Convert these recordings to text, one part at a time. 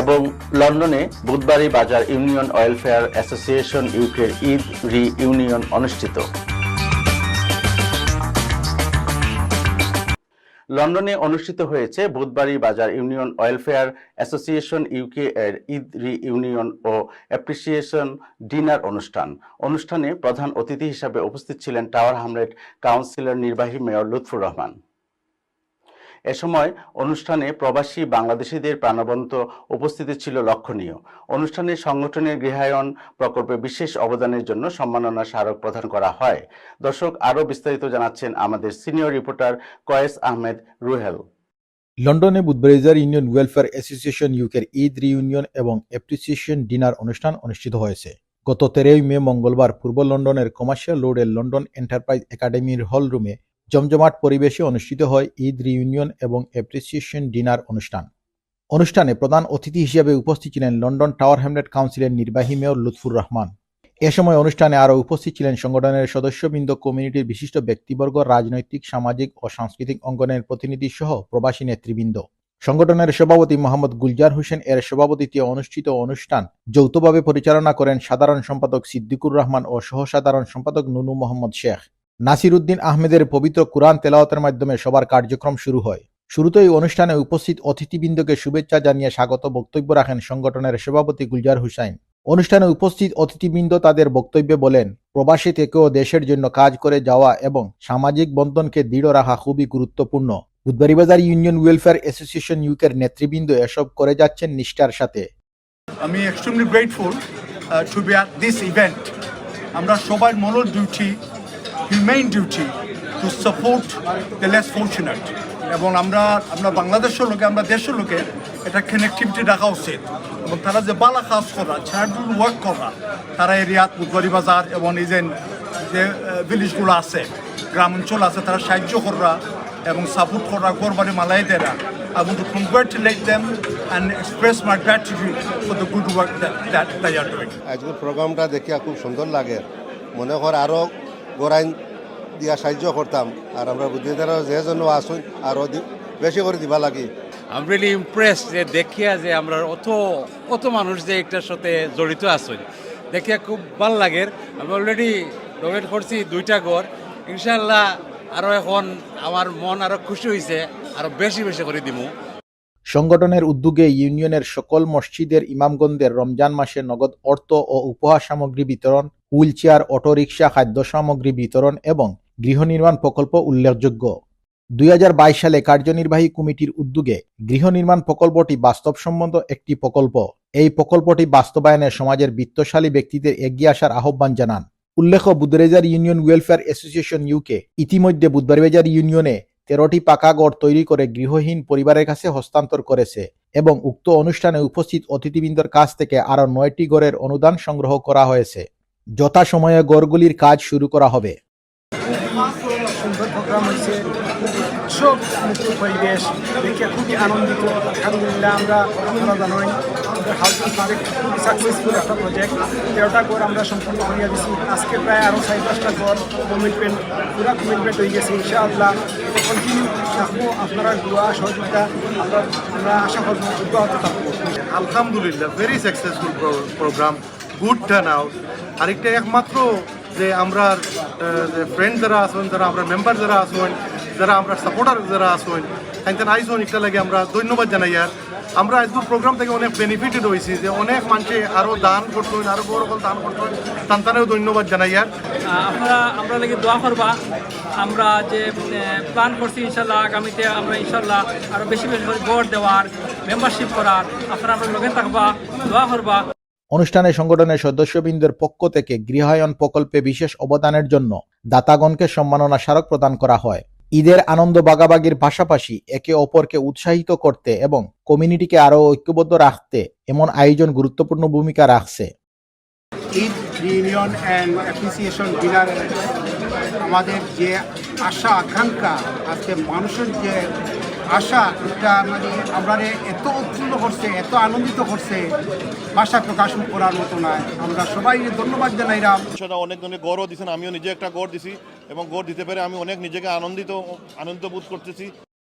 এবং লন্ডনে বুধবারই বাজার ইউনিয়ন ওয়েলফেয়ার অ্যাসোসিয়েশন ইউকের ঈদ রি ইউনিয়ন অনুষ্ঠিত। লন্ডনে অনুষ্ঠিত হয়েছে বুধবারই বাজার ইউনিয়ন ওয়েলফেয়ার অ্যাসোসিয়েশন ইউকে এর ঈদ রি ইউনিয়ন ও অ্যাপ্রিসিয়েশন ডিনার অনুষ্ঠান। অনুষ্ঠানে প্রধান অতিথি হিসাবে উপস্থিত ছিলেন টাওয়ার হামলেট কাউন্সিলর নির্বাহী মেয়র লুৎফুর রহমান। এ সময় অনুষ্ঠানে প্রবাসী বাংলাদেশিদের প্রাণবন্ত উপস্থিতি ছিল লক্ষণীয়। অনুষ্ঠানে সংগঠনের গৃহায়ন প্রকল্পে বিশেষ অবদানের জন্য সম্মাননা স্মারক প্রদান করা হয়। দর্শক আরও বিস্তারিত জানাচ্ছেন আমাদের সিনিয়র রিপোর্টার কয়েস আহমেদ রুহেল। লন্ডনে বুধবারিজার ইউনিয়ন ওয়েলফেয়ার অ্যাসোসিয়েশন ইউকের ঈদ রিইউনিয়ন এবং অ্যাপ্রিসিয়েশন ডিনার অনুষ্ঠান অনুষ্ঠিত হয়েছে। গত তেরোই মে মঙ্গলবার পূর্ব লন্ডনের কমার্শিয়াল রোডের লন্ডন এন্টারপ্রাইজ একাডেমির হল রুমে জমজমাট পরিবেশে অনুষ্ঠিত হয় ঈদ রিইউনিয়ন এবং অ্যাপ্রিসিয়েশন ডিনার অনুষ্ঠান। অনুষ্ঠানে প্রধান অতিথি হিসেবে উপস্থিত ছিলেন লন্ডন টাওয়ার হ্যামলেট কাউন্সিলের নির্বাহী মেয়র লুৎফুর রহমান। এ সময় অনুষ্ঠানে আরও উপস্থিত ছিলেন সংগঠনের সদস্যবৃন্দ কমিউনিটির বিশিষ্ট ব্যক্তিবর্গ, রাজনৈতিক, সামাজিক ও সাংস্কৃতিক অঙ্গনের প্রতিনিধি সহ প্রবাসী নেতৃবৃন্দ। সংগঠনের সভাপতি মোহাম্মদ গুলজার হোসেন এর সভাপতিত্বে অনুষ্ঠিত অনুষ্ঠান যৌথভাবে পরিচালনা করেন সাধারণ সম্পাদক সিদ্দিকুর রহমান ও সহসাধারণ সম্পাদক নুনু মোহাম্মদ শেখ। নাসির উদ্দিন আহমেদের পবিত্র কোরআন তেলাওয়াতের মাধ্যমে সবার কার্যক্রম শুরু হয়। শুরুতেই অনুষ্ঠানে উপস্থিত অতিথিবৃন্দকে শুভেচ্ছা জানিয়ে স্বাগত বক্তব্য রাখেন সংগঠনের সভাপতি গুলজার হুসাইন। অনুষ্ঠানে উপস্থিত অতিথিবৃন্দ তাদের বক্তব্যে বলেন, প্রবাসী থেকেও দেশের জন্য কাজ করে যাওয়া এবং সামাজিক বন্ধনকে দৃঢ় রাখা খুবই গুরুত্বপূর্ণ। বুধবারিবাজার ইউনিয়ন ওয়েলফেয়ার অ্যাসোসিয়েশন ইউকের নেতৃবৃন্দ এসব করে যাচ্ছেন নিষ্ঠার সাথে। আমি extremely grateful to be at this event আমরা সবার মনোর duty human duty to support the less fortunate এবং আমরা আমরা বাংলাদেশের লোকে আমরা দেশের লোকে এটা কানেক্টিভিটি রাখা উচিত। এবং তারা যে বালা কাজ করা চ্যারিটেবল ওয়ার্ক করা তারা এরিয়াত বুধবারি বাজার এবং এই যে ভিলেজগুলো আছে গ্রাম অঞ্চল আছে তারা সাহায্য করা এবং সাপোর্ট করা করবারে মালাই দেরা I want to congratulate them and express my gratitude for the good work that, that they are. আজকের প্রোগ্রামটা দেখিয়া খুব সুন্দর লাগে। মনে কর আরও গোড়াইন দিয়া সাহায্য করতাম। আর আমরা বুদ্ধিদারা যে জন্য আসুন আরও বেশি করে দিবা লাগি। আম রিয়েলি ইমপ্রেস যে দেখিয়া যে আমরা অত অত মানুষ যে একটার সাথে জড়িত আছেন। দেখিয়া খুব ভালো লাগে। আমি অলরেডি ডোনেট করছি দুইটা ঘর। ইনশাল্লাহ আরও এখন আমার মন আরও খুশি হয়েছে আরও বেশি বেশি করে দিমু। সংগঠনের উদ্যোগে ইউনিয়নের সকল মসজিদের ইমামগণদের রমজান মাসে নগদ অর্থ ও উপহার সামগ্রী বিতরণ হুইল চেয়ার অটোরিকশা, খাদ্য সামগ্রী বিতরণ এবং গৃহ নির্মাণ প্রকল্প উল্লেখযোগ্য। দুই সালে কার্যনির্বাহী কমিটির উদ্যোগে গৃহ নির্মাণ প্রকল্পটি বাস্তবসম্মত একটি প্রকল্প। এই প্রকল্পটি বাস্তবায়নে সমাজের বিত্তশালী ব্যক্তিদের এগিয়ে আসার আহ্বান জানান। উল্লেখ্য বুধবারিজার ইউনিয়ন ওয়েলফেয়ার অ্যাসোসিয়েশন ইউকে ইতিমধ্যে বুধবারিবাজার ইউনিয়নে তেরোটি পাকা গড় তৈরি করে গৃহহীন পরিবারের কাছে হস্তান্তর করেছে এবং উক্ত অনুষ্ঠানে উপস্থিত অতিথিবৃন্দর কাছ থেকে আরও নয়টি গড়ের অনুদান সংগ্রহ করা হয়েছে। যথাসময়ে গড়গুলির কাজ শুরু করা হবে। সব মুক্ত পরিবেশ দেখে খুবই আনন্দিত। আলহামদুলিল্লাহ, আমরা জানাই আমাদের হাউসিং প্রজেক্ট খুবই সাকসেসফুল একটা প্রজেক্ট তেরোটা ঘর আমরা সম্পূর্ণ করিয়া দিছি। আজকে প্রায় আরও চার পাঁচটা ঘর কমিটমেন্ট পুরা কমিটমেন্ট হয়ে গেছে ইনশাআল্লাহ। কন্টিনিউ থাকব আপনারা দোয়া, সহযোগিতা। আমরা আমরা আশা করব অব্যাহত থাকব আলহামদুলিল্লাহ very successful programme good turn out আরেকটা একমাত্র যে আমরা ফ্রেন্ড যারা আসবেন যারা আমরা মেম্বার যারা আসবেন যারা আমরা সাপোর্টার যারা আসবেন তাই আইসন একটা লাগে আমরা ধন্যবাদ জানাই। আর আমরা আজকের প্রোগ্রাম থেকে অনেক বেনিফিটেড হয়েছি যে অনেক মানুষে আরও দান করতেন আরও বড় বড় দান করতেন। তান্তানেও ধন্যবাদ জানাই আর। আপনারা আমরা লাগে দোয়া করবা। আমরা যে প্ল্যান করছি ইনশাল্লাহ আগামীতে আমরা ইনশাল্লাহ আরও বেশি বেশি করে ভোট দেওয়ার মেম্বারশিপ করার। আপনারা আমরা লগে থাকবা দোয়া করবা। অনুষ্ঠানে সংগঠনের সদস্যবৃন্দের পক্ষ থেকে গৃহায়ন প্রকল্পে বিশেষ অবদানের জন্য দাতাগণকে সম্মাননা স্মারক প্রদান করা হয়। ঈদের আনন্দ বাগাবাগির পাশাপাশি একে অপরকে উৎসাহিত করতে এবং কমিউনিটিকে আরও ঐক্যবদ্ধ রাখতে এমন আয়োজন গুরুত্বপূর্ণ ভূমিকা রাখছে। আমাদের যে আশা, আকাঙ্ক্ষা, আজকে মানুষের যে আশা এটা মানে আমরা এত উৎফুল্ল করছে এত আনন্দিত করছে ভাষা প্রকাশ করার মতো নয়। আমরা সবাই ধন্যবাদ জানাইলাম সেটা অনেক জনের গড়ও দিচ্ছেন আমিও নিজে একটা গড় দিছি এবং গৌর দিতে পেরে আমি অনেক নিজেকে আনন্দিত আনন্দ বোধ করতেছি।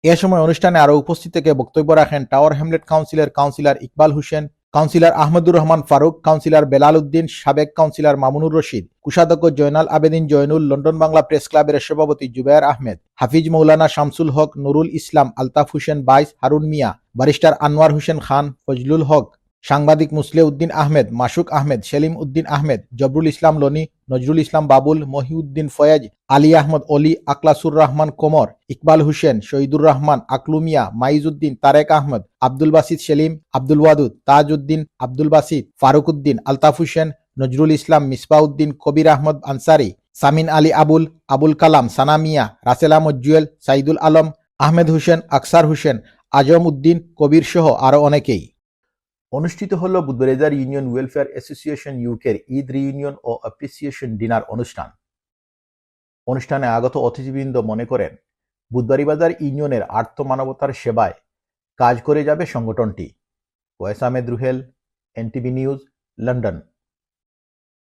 এ সময় অনুষ্ঠানে আরও উপস্থিত থেকে বক্তব্য রাখেন টাওয়ার হ্যামলেট কাউন্সিলের councillor Iqbal Hossain councillor Ahmadur Rahman Faruk, councillor Belal Uddin সাবেক কাউন্সিলর মামুনুর রশিদ কুষাধ্যক্ষ জয়নাল আবেদিন জয়নুল, লন্ডন বাংলা প্রেস ক্লাবের সভাপতি জুবায়ের আহমেদ, হাফিজ মৌলানা শামসুল হক, নুরুল ইসলাম, আলতাফ হুসেন বাইস, হারুন মিয়া বারিস্টার আনোয়ার হোসেন খান, ফজলুল হক সাংবাদিক মুসলে উদ্দিন আহমেদ, মাসুক আহমেদ, সেলিম উদ্দিন আহমেদ, জবরুল ইসলাম লনি, নজরুল ইসলাম বাবুল, মহিউদ্দিন ফয়াজ, আলী আহমদ অলি আকলাসুর রহমান কোমর, ইকবাল হোসেন, শহীদুর রহমান আকলুমিয়া মাইজউদ্দিন তারেক আহমদ, আব্দুল বাসিদ সেলিম, আব্দুল ওয়াদুদ তাজ উদ্দিন আব্দুল বাসিদ, ফারুক উদ্দিন, আলতাফ হোসেন, নজরুল ইসলাম মিসবাউদ্দিন কবির আহমদ আনসারি, সামিন আলী আবুল আবুল কালাম সানামিয়া রাসেল আহমদ জুয়েল, সাইদুল আলম, আহমেদ হোসেন, আকসার হোসেন, আজম উদ্দিন, কবির সহ আরও অনেকেই। অনুষ্ঠিত হল বুধবারেজার ইউনিয়ন ওয়েলফেয়ার অ্যাসোসিয়েশন ইউকের ঈদ রিইউনিয়ন ও অ্যাপ্রিসিয়েশন ডিনার অনুষ্ঠান। অনুষ্ঠানে আগত অতিথিবৃন্দ মনে করেন, বুধবারিবাজার ইউনিয়নের আর্থ মানবতার সেবায় কাজ করে যাবে সংগঠনটি। Owais Ahmed Ruhel, NTV news, London.